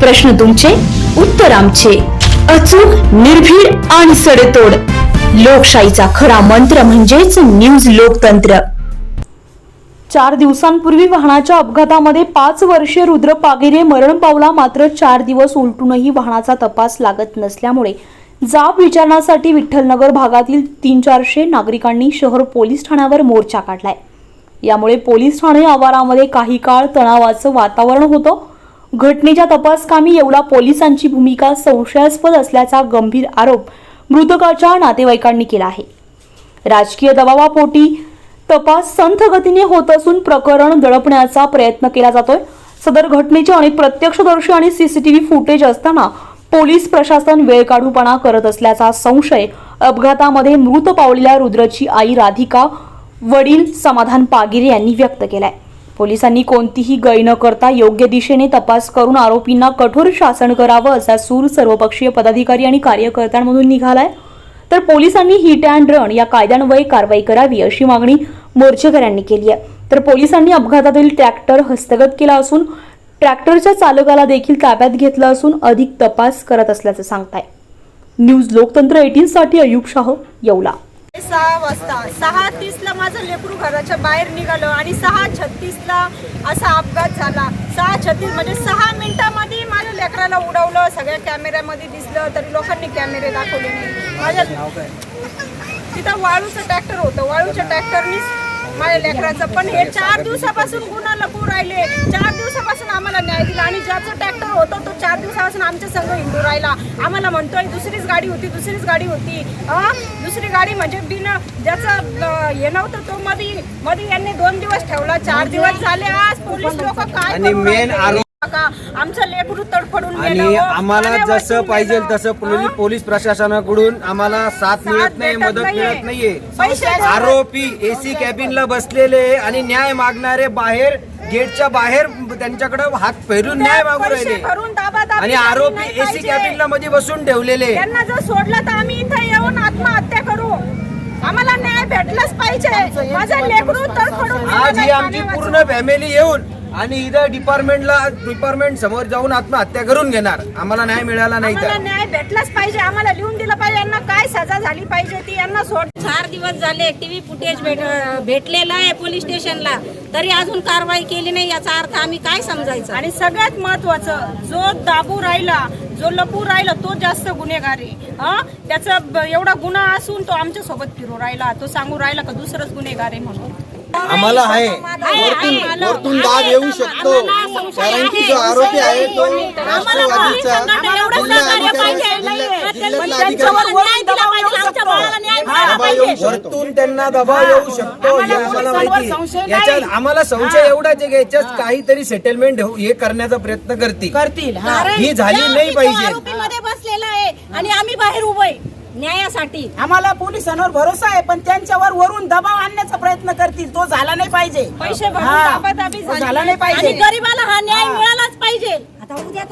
प्रश्न तुमचे उत्तर आमचे. अचूक निर्भीड आणि सडेतोड. लोकशाहीचा खरा मंत्र म्हणजेच न्यूज लोकतंत्र. चार दिवसांपूर्वी वाहनाच्या अपघातामध्ये पाच वर्षीय रुद्र पागिरे मरण पावला मात्र चार दिवस उलटूनही वाहनाचा तपास लागत नसल्यामुळे जाब विचारण्यासाठी विठ्ठलनगर भागातील तीन चारशे नागरिकांनी शहर पोलीस ठाण्यावर मोर्चा काढलाय. यामुळे पोलीस ठाणे आवारामध्ये काही काळ तणावाचं वातावरण होतं. घटनेच्या तपासकामी येवला पोलिसांची भूमिका संशयास्पद असल्याचा गंभीर आरोप मृतकाच्या नातेवाईकांनी केला आहे. राजकीय दबावापोटी तपास संथ गतीने होत असून प्रकरण दडपण्याचा प्रयत्न केला जातोय. सदर घटनेचे अनेक प्रत्यक्षदर्शी आणि सीसीटीव्ही फुटेज असताना पोलीस प्रशासन वेळ काढूपणा करत असल्याचा संशय अपघातामध्ये मृत पावलेल्या रुद्रची आई राधिका वडील समाधान पागिरे यांनी व्यक्त केलाय. पोलिसांनी कोणतीही गय न करता योग्य दिशेने तपास करून आरोपींना कठोर शासन करावं असा सूर सर्वपक्षीय पदाधिकारी आणि कार्यकर्त्यांमधून निघालाय. तर पोलिसांनी हिट अँड रन या कायद्यान्वये कारवाई करावी अशी मागणी मोर्चेकऱ्यांनी केली आहे तर पोलिसांनी अपघातातील ट्रॅक्टर हस्तगत केला असून ट्रॅक्टरच्या चालकाला देखील ताब्यात घेतलं असून अधिक तपास करत असल्याचं सांगताय. न्यूज लोकतंत्र एटीन साठी अयुब शाह येवला. सहा वाजता. सहा तीसला माझं लेकरू घराच्या बाहेर निघालं आणि सहा छत्तीसला असा अपघात झाला. सहा छत्तीस म्हणजे सहा मिनिटामध्ये माझ्या लेकराला उडवलं सगळ्या कॅमेऱ्यामध्ये दिसलं तरी लोकांनी कॅमेरे दाखवले नाही. माझ्या तिथं वाळूचं ट्रॅक्टर होतं. वाळूच्या ट्रॅक्टरनीच माझ्या लेकराचं. पण हे चार दिवसापासून गुन्हा लपू राहिले. चार दिवसापासून आम्हाला आणि ज्याचं ट्रॅक्टर होतं तो चार दिवसापासून आमच्या संघ हिंदू राहिला आम्हाला म्हणतोय दुसरीच गाडी होती दुसरीच गाडी होती? दुसरी गाडी म्हणजे बिन ज्याचं हे नव्हतं तो मध्ये मध्ये यांनी दोन दिवस ठेवला चार दिवस झाले आज पोलीस लोक काय आणि हो. आम्हाला जसं पाहिजे. तसं पोलीस प्रशासनाकडून आम्हाला साथ मिळत नाही मदत. मिळत नाहीये. आरोपी एसी कॅबिनला बसलेले आणि न्याय मागणारे बाहेर गेटच्या बाहेर त्यांच्याकडे हात फेरून न्याय मागू राहिले आणि आरोपी एसी. कॅबिनला मध्ये बसून ठेवलेले त्यांना जर सोडलं तर आम्ही इथं येऊन आत्महत्या करू आम्हाला न्याय भेटलाच पाहिजे माझं लेकरू गेलं आज ही आमची. पूर्ण फॅमिली येऊन आणि इथं डिपार्टमेंटला डिपार्टमेंट समोर जाऊन आत्महत्या करून घेणार. आम्हाला न्याय मिळाला नाही आम्हाला तर न्याय भेटलाच पाहिजे. आम्हाला लिहून दिलं पाहिजे. यांना काय सजा झाली पाहिजे ती यांना सोड. चार दिवस झाले टीव्ही फुटेज भेट भेटलेला आहे पोलीस स्टेशनला तरी अजून कारवाई केली नाही याचा अर्थ आम्ही काय समजायचं? आणि सगळ्यात महत्वाचं जो दाबू राहिला जो लपू राहिला तो जास्त गुन्हेगारी. हा? त्याचा ब- एवढा गुन्हा असून तो आमच्यासोबत फिरू राहिला. तो सांगू राहिला का दुसरंच गुन्हेगार आहे म्हणून? आम्हाला आहे. वरतून वरतून दाब येऊ शकतो. कारण की जो आरोपी आहे तो राष्ट्रवादीचा. जिल्हा- अधिकारी वरतून त्यांना दबाव येऊ शकतो हे आम्हाला माहिती. आहे. याच्यात आम्हाला संशय एवढाच आहे की याच्यात काहीतरी सेटलमेंट हे करण्याचा प्रयत्न करतील. करतील ही. झाली नाही पाहिजे. मध्ये बसलेला आहे आणि आम्ही बाहेर उभे न्यायासाठी. आम्हाला पोलिसांवर भरोसा आहे पण त्यांच्यावर वरून दबाव आणण्याचा प्रयत्न करतील. तो झाला नाही पाहिजे. पैसे भरून हा. दाबादाबी तो झाली झाला नाही आणि पाहिजे. गरीबाला हा न्याय मिळालाच पाहिजे. आता उद्या तर